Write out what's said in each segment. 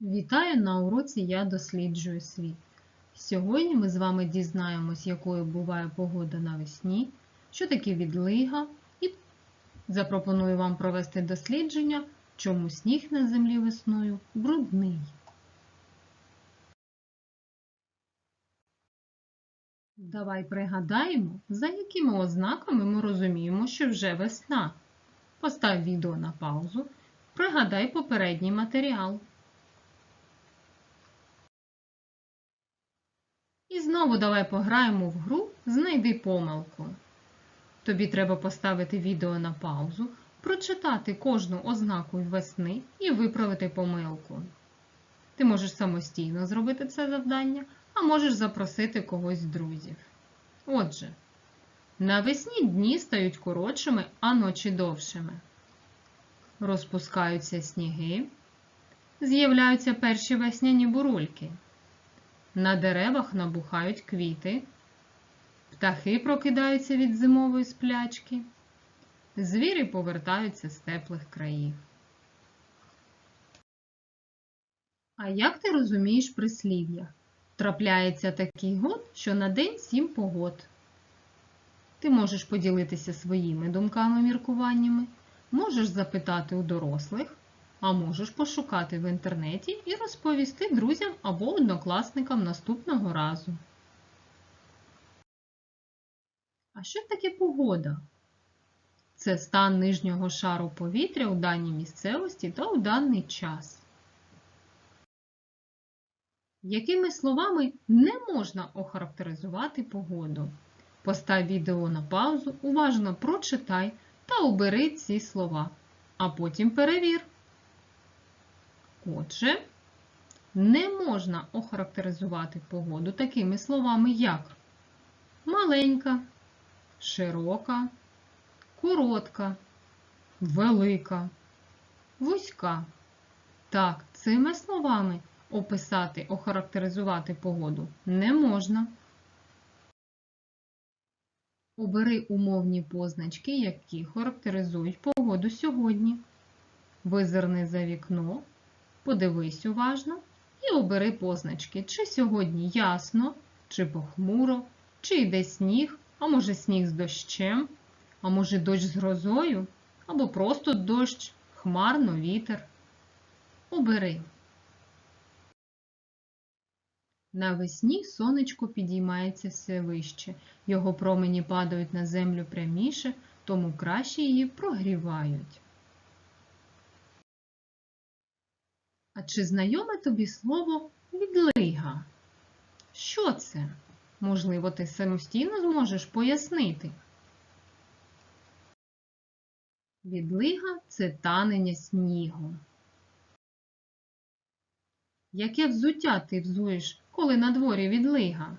Вітаю на уроці Я досліджую світ. Сьогодні ми з вами дізнаємось, якою буває погода навесні, що таке відлига, і запропоную вам провести дослідження, чому сніг на землі весною брудний. Давай пригадаємо, за якими ознаками ми розуміємо, що вже весна. Постав відео на паузу, пригадай попередній матеріал. Знову давай пограємо в гру Знайди помилку. Тобі треба поставити відео на паузу, прочитати кожну ознаку весни і виправити помилку. Ти можеш самостійно зробити це завдання, а можеш запросити когось з друзів. Отже, навесні дні стають коротшими, а ночі довшими. Розпускаються сніги, з'являються перші весняні бурульки. На деревах набухають квіти, птахи прокидаються від зимової сплячки, звірі повертаються з теплих країв. А як ти розумієш прислів'я? Трапляється такий год, що на день сім погод. Ти можеш поділитися своїми думками-міркуваннями, можеш запитати у дорослих, а можеш пошукати в інтернеті і розповісти друзям або однокласникам наступного разу. А що таке погода? Це стан нижнього шару повітря у даній місцевості та у даний час. Якими словами не можна охарактеризувати погоду? Постав відео на паузу, уважно прочитай та обери ці слова, а потім перевір. Отже, не можна охарактеризувати погоду такими словами, як маленька, широка, коротка, велика, вузька. Так, цими словами описати, охарактеризувати погоду не можна. Обери умовні позначки, які характеризують погоду сьогодні. Визирни за вікно, подивись уважно і обери позначки, чи сьогодні ясно, чи похмуро, чи йде сніг, а може сніг з дощем, а може дощ з грозою, або просто дощ, хмарно, вітер. Обери. Навесні сонечко підіймається все вище, його промені падають на землю пряміше, тому краще її прогрівають. А чи знайоме тобі слово відлига? Що це? Можливо, ти самостійно зможеш пояснити. Відлига це танення снігу. Яке взуття ти взуєш, коли на дворі відлига?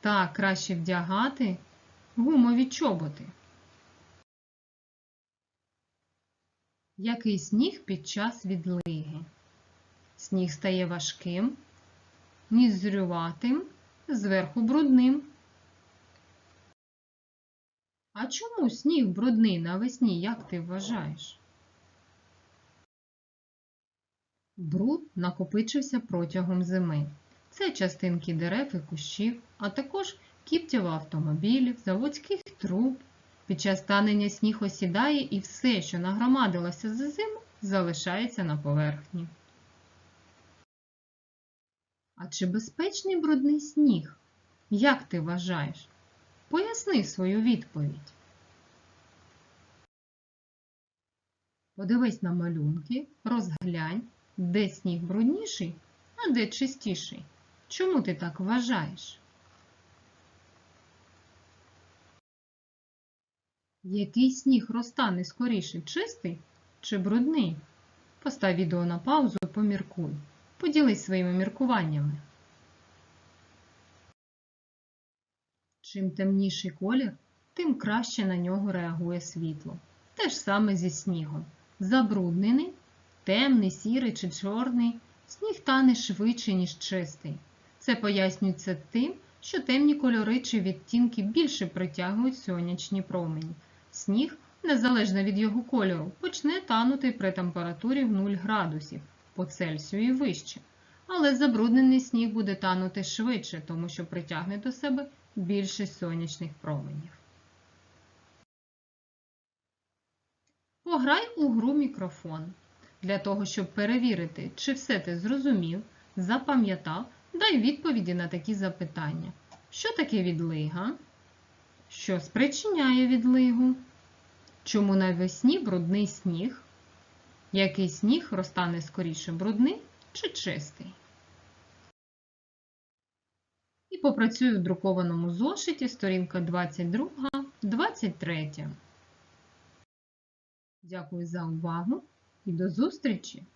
Так, краще вдягати гумові чоботи. Який сніг під час відлиги? Сніг стає важким, нізрюватим, зверху брудним. А чому сніг брудний навесні, як ти вважаєш? Бруд накопичився протягом зими. Це частинки дерев і кущів, а також кіптєва автомобілів, заводських труб. Під час танення сніг осідає і все, що нагромадилося за зиму, залишається на поверхні. А чи безпечний брудний сніг? Як ти вважаєш? Поясни свою відповідь. Подивись на малюнки, розглянь, де сніг брудніший, а де чистіший. Чому ти так вважаєш? Який сніг розтане скоріше, чистий чи брудний? Постав відео на паузу, поміркуй. Поділись своїми міркуваннями. Чим темніший колір, тим краще на нього реагує світло. Те ж саме зі снігом. Забруднений, темний, сірий чи чорний, сніг тане швидше, ніж чистий. Це пояснюється тим, що темні кольори чи відтінки більше притягують сонячні промені. Сніг незалежно від його кольору, почне танути при температурі в 0 градусів по Цельсію і вище. Але забруднений сніг буде танути швидше, тому що притягне до себе більше сонячних променів. Пограй у гру мікрофон. Для того, щоб перевірити, чи все ти зрозумів, запам'ятав, дай відповіді на такі запитання. Що таке відлига? Що спричиняє відлигу? Чому навесні брудний сніг? Який сніг розтане скоріше брудний чи чистий? І попрацюю в друкованому зошиті сторінка 22-23. Дякую за увагу і до зустрічі!